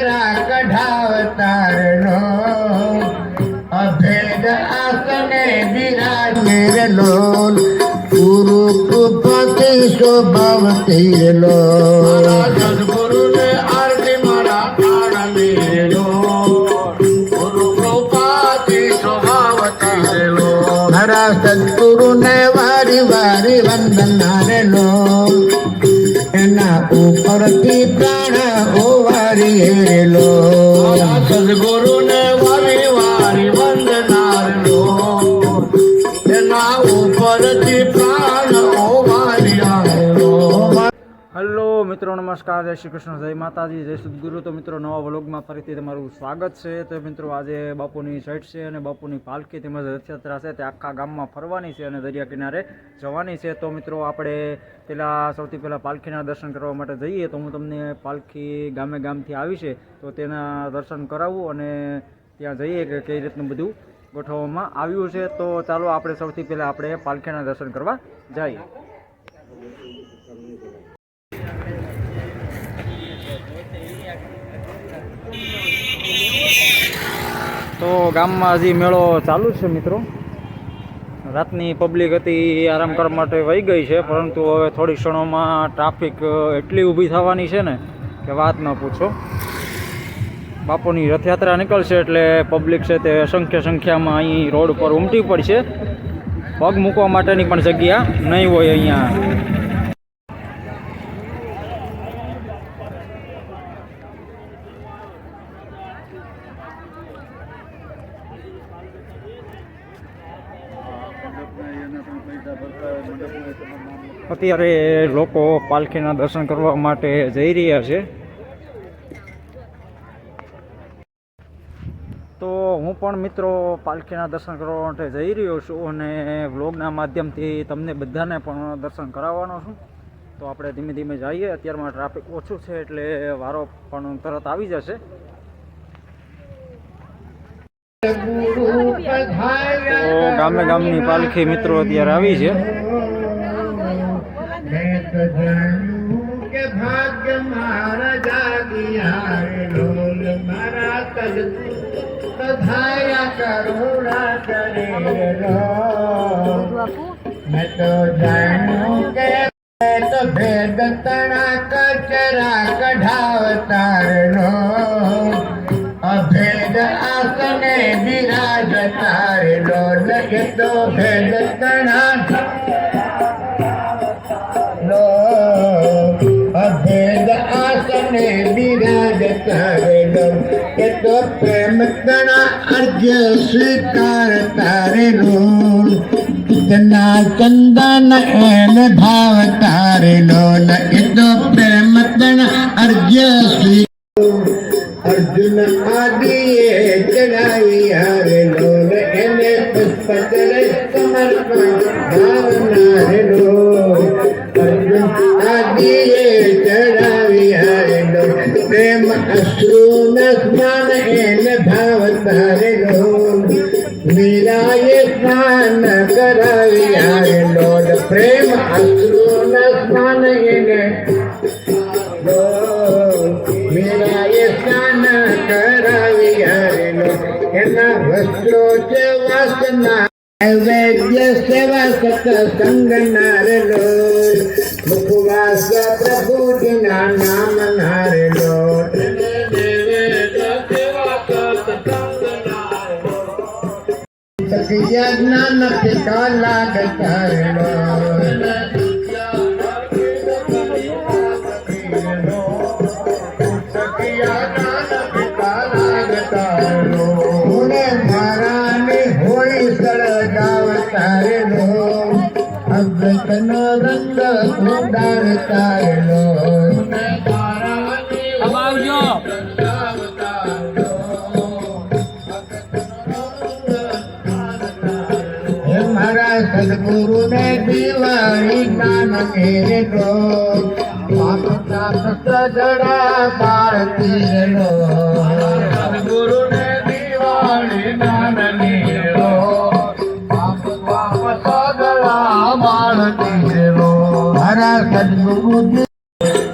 કચરા કઢાવતારનો અભેદ આસને બિરાજે લોલ ગુરુ કૃપતિ સ્વભાવ લો સદગુરુને આરતી મારા પ્રાણ મેલો ગુરુ કૃપાથી સ્વભાવ તારેલો મારા સદગુરુને વારી વારી વંદના લો એના ઉપરથી પ્રાણ ઓવારી લો સદગુરુને વારી મિત્રો, નમસ્કાર, જય શ્રી કૃષ્ણ, જય માતાજી, જય સદગુરુ. તો મિત્રો, નવા વ્લોગમાં ફરીથી તમારું સ્વાગત છે. તો મિત્રો, આજે બાપુની સાઈડ છે અને બાપુની પાલખી તેમજ રથયાત્રા છે તે આખા ગામમાં ફરવાની છે અને દરિયા કિનારે જવાની છે. તો મિત્રો, આપણે પહેલાં સૌથી પહેલાં પાલખીના દર્શન કરવા માટે જઈએ તો હું તમને પાલખી ગામે ગામથી આવી છે. તો તેના દર્શન કરાવું અને ત્યાં જઈએ કે કઈ રીતનું બધું ગોઠવવામાં આવ્યું છે. તો ચાલો, આપણે સૌથી પહેલાં આપણે પાલખીના દર્શન કરવા જઈએ. તો ગામમાં હજી મેળો ચાલુ છે મિત્રો. રાતની પબ્લિક હતી આરામ કરવા માટે વહી ગઈ છે, પરંતુ હવે થોડી ક્ષણોમાં ટ્રાફિક એટલી ઊભી થવાની છે ને કે વાત ન પૂછો. બાપુની રથયાત્રા નીકળશે એટલે પબ્લિક છે તે અસંખ્ય સંખ્યામાં અહીં રોડ ઉપર ઉમટી પડશે. પગ મૂકવા માટેની પણ જગ્યા નહીં હોય અહીંયા. અત્યારે લોકો પાલખીના દર્શન કરવા માટે જઈ રહ્યા છે. તો હું પણ મિત્રો પાલખીના દર્શન કરવા માટે જઈ રહ્યો છું અને વ્લોગના માધ્યમથી તમને બધાને પણ દર્શન કરાવવાનો છું. તો આપણે ધીમે ધીમે જઈએ. અત્યારમાં ટ્રાફિક ઓછું છે એટલે વારો પણ તરત આવી જશે. તો ગામે ગામની પાલખી મિત્રો અત્યારે આવી છે. મેં તો જાણ્યું કે તો પ્રેમ ચંદન એન ભાવ તારેલો એ તો પ્રેમ તણા અર્ઘ્ય સ્વીકાર અર્જુન આદિએ ચડાવી હારેલો ને એને પુષ્પજળ પ્રેમ અશ્રુ સ્નાન એને ભાવ તારેલો મીરાએ સ્નાન કરાવી હારેલો પ્રેમ અશ્રુ સ્નાન એને મીરાએ સ્નાન કરાવી હરેલો એના વસ્ત્રો છે વાસના નૈવેદ્ય સેવા સત્સંગ નારેલો મુખવાસ પ્રભુજીના નામ નારેલો. જ્ઞાન પિતા લાગતા અમૃતનો રંગ ઉડાડતારેલો હે મારા સદગુરુને દિવાળી નામ તાપ સજડા પાળતી રેલો ને દિવાળી નામ નીરો પાપ પાપ સગળા માળતી રો મારા સદગુરુ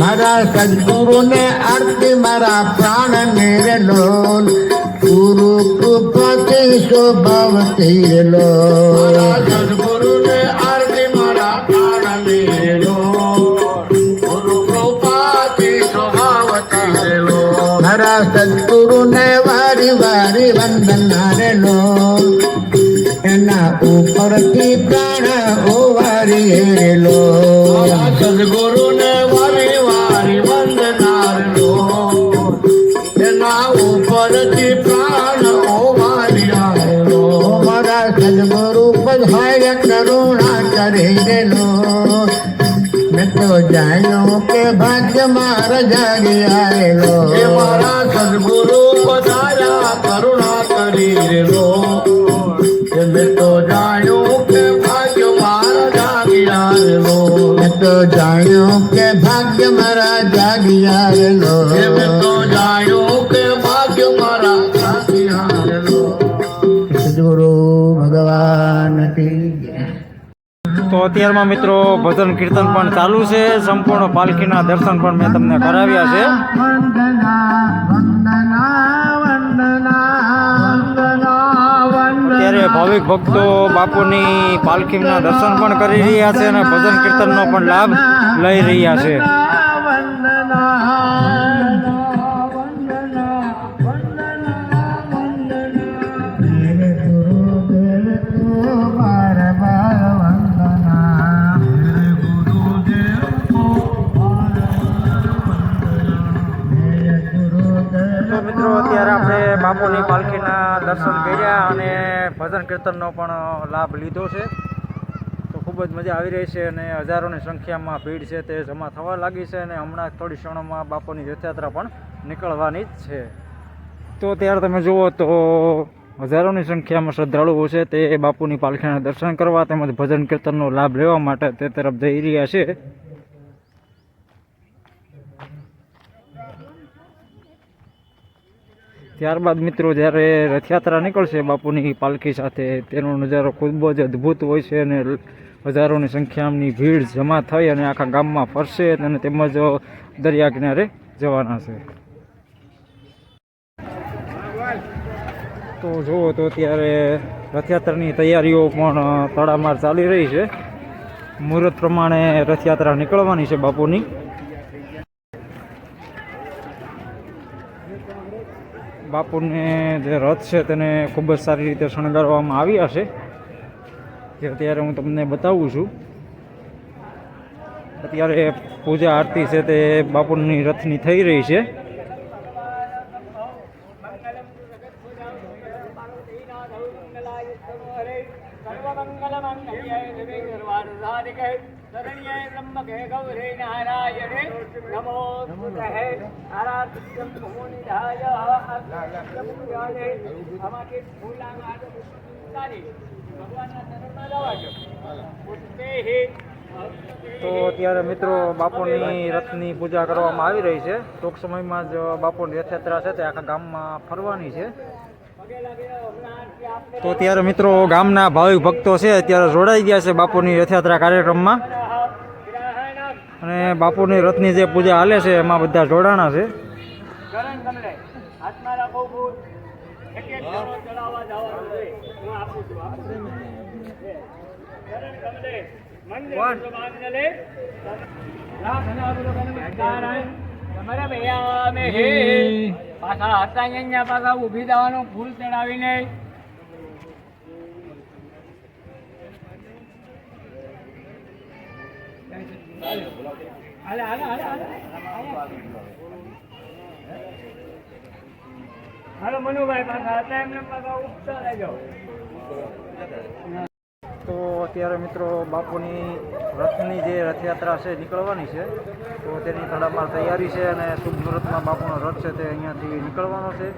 મારા મારા સદગુરુને આરતી મારા પ્રાણ ને લોલ. ગુરુ કૃપાથી શોભાવતી લોલ. સદગુરુને આરતી મારા ગુરુ કૃપાથી સ્વભાવતી રેલો મારા સદગુરુને વારી વારી વંદન રે એના ઉપરથી પ્રાણ ઓવારી રે લોલ. સદગુરુને વારી વારી વંદનાર લો. એના ઉપરથી પ્રાણ ઓવાર્યા લો મારા સદગુરુ બધાય કરુણા કરી દેલો મેં તો જાણ્યો કે ભાગ્ય મારા જાગી આવેલો મારા જાણ્યો કે ભાગ્ય મારા જાગી આવેલો મેં તો જાણ્યું કે ભાગ્ય મારા જાગ્યા સદગુરુ ભગવાન તો અત્યારમાં મિત્રો ભજન કીર્તન પણ ચાલુ છે. સંપૂર્ણ પાલખીના દર્શન પણ મેં તમને કરાવ્યા છે. વંદના વંદના વંદના. વંદના ભાવિક ભક્તો બાપુની પાલખીના દર્શન પણ કરી રહ્યા છે અને ભજન કીર્તનનો પણ લાભ લઈ રહ્યા છે. કીર્તનનો પણ લાભ લીધો છે. તો ખૂબ જ મજા આવી રહી છે અને હજારોની સંખ્યામાં ભીડ છે તે જમા થવા લાગી છે અને હમણાં થોડી ક્ષણોમાં બાપુની રથયાત્રા પણ નીકળવાની જ છે. તો ત્યારે તમે જુઓ તો હજારોની સંખ્યામાં શ્રદ્ધાળુઓ છે તે બાપુની પાલખીના દર્શન કરવા તેમજ ભજન કીર્તનનો લાભ લેવા માટે તે તરફ જઈ રહ્યા છે. ત્યારબાદ મિત્રો જ્યારે રથયાત્રા નીકળશે બાપુની પાલખી સાથે, તેનો નજારો ખૂબ જ અદ્ભુત હોય છે અને હજારોની સંખ્યાની ભીડ જમા થઈ અને આખા ગામમાં ફરશે અને તેમજ દરિયા કિનારે જવાના છે. તો જુઓ તો ત્યારે રથયાત્રાની તૈયારીઓ પણ તડામાર ચાલી રહી છે. મુહૂર્ત પ્રમાણે રથયાત્રા નીકળવાની છે બાપુની. બાપુને જે રથ છે તેને ખૂબ જ સારી રીતે શણગારવામાં આવ્યા છે. જે અત્યારે હું તમને બતાવું છું. અત્યારે પૂજા આરતી છે તે બાપુની રથની થઈ રહી છે. તો અત્યારે મિત્રો બાપુની રથની પૂજા કરવામાં આવી રહી છે. ટૂંક સમયમાં જ બાપુની રથયાત્રા છે તે આખા ગામમાં ફરવાની છે. તો ત્યારે મિત્રો ગામના ભાવિક ભક્તો છે, અત્યારે જોડાઈ ગયા છે બાપુની રથયાત્રા કાર્યક્રમમાં. અને બાપુની રથની જે પૂજા હાલે છે, એમાં બધા જોડાણા છે. પાછા હતા અહીંયા પાછા ઊભી જવાનું ફૂલ ચડાવીને. હાલે હાલે હાલે હાલે. તો અત્યારે મિત્રો બાપુની રથની જે રથયાત્રા છે નીકળવાની છે, તો તેની તડામાર તૈયારી છે અને શુભ મુહૂર્તમાં બાપુનો રથ છે તે અહીંયાથી નીકળવાનો છે.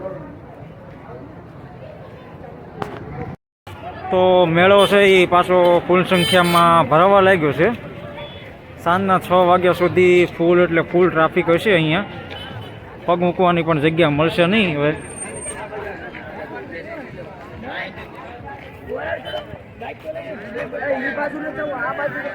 તો મેળો છે એ પાછો ફૂલ સંખ્યામાં ભરાવા લાગ્યો છે. સાંજના છ વાગ્યા સુધી ફૂલ એટલે ફૂલ ટ્રાફિક હશે અહીંયા. પગ મૂકવાની પણ જગ્યા મળશે નહીં. હવે बाजूला जाऊ हा बाजूला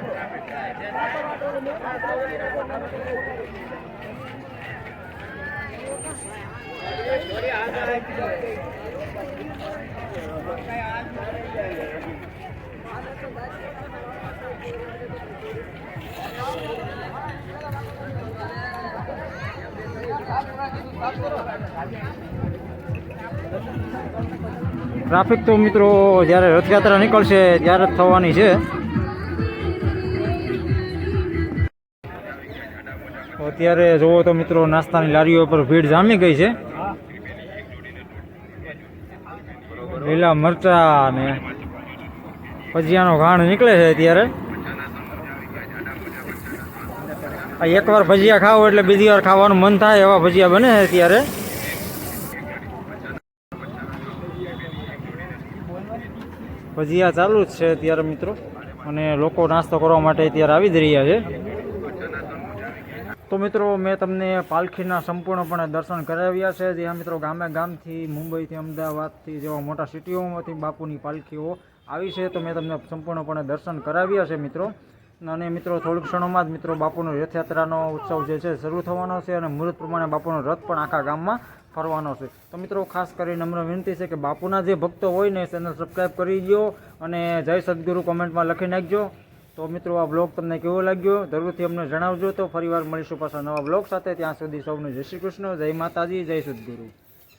Thank you. ટ્રાફિક તો મિત્રો જ્યારે રથયાત્રા નીકળશે ત્યારે જ થવાની છે. અત્યારે જુઓ તો મિત્રો નાસ્તાની લારીઓ પર ભીડ જામી ગઈ છે. લીલા મરચા ને ભજીયાનો ઘાણ નીકળે છે અત્યારે. એકવાર ભજીયા ખાવ એટલે બીજી વાર ખાવાનું મન થાય એવા ભજીયા બને છે અત્યારે. ભજીયા ચાલુ જ છે અત્યારે મિત્રો. અને લોકો નાસ્તો કરવા માટે અત્યારે આવી જ રહ્યા છે. તો મિત્રો, મેં તમને પાલખીના સંપૂર્ણપણે દર્શન કરાવ્યા છે. જ્યાં મિત્રો ગામે ગામથી, મુંબઈથી, અમદાવાદથી જેવા મોટા સિટીઓમાંથી બાપુની પાલખીઓ આવી છે. તો મેં તમને સંપૂર્ણપણે દર્શન કરાવ્યા છે મિત્રો. અને મિત્રો, થોડીક ક્ષણોમાં જ મિત્રો બાપુનો રથયાત્રાનો ઉત્સવ જે છે, શરૂ થવાનો છે. અને મુહૂર્ત પ્રમાણે બાપુનો રથ પણ આખા ગામમાં ફરવાનો છે. તો મિત્રો, ખાસ કરી નમ્ર વિનંતી છે કે બાપુના જે ભક્તો હોય ને ચેનલ સબસ્ક્રાઈબ કરી દો અને જય સદગુરુ કોમેન્ટમાં લખી નાખજો. તો મિત્રો, આ બ્લોગ તમને કેવો લાગ્યો? જરૂરથી અમને જણાવજો તો ફરીવાર મળીશું પાછા નવા બ્લોગ સાથે. ત્યાં સુધી સૌનું જય શ્રી કૃષ્ણ, જય માતાજી, જય સદગુરુ.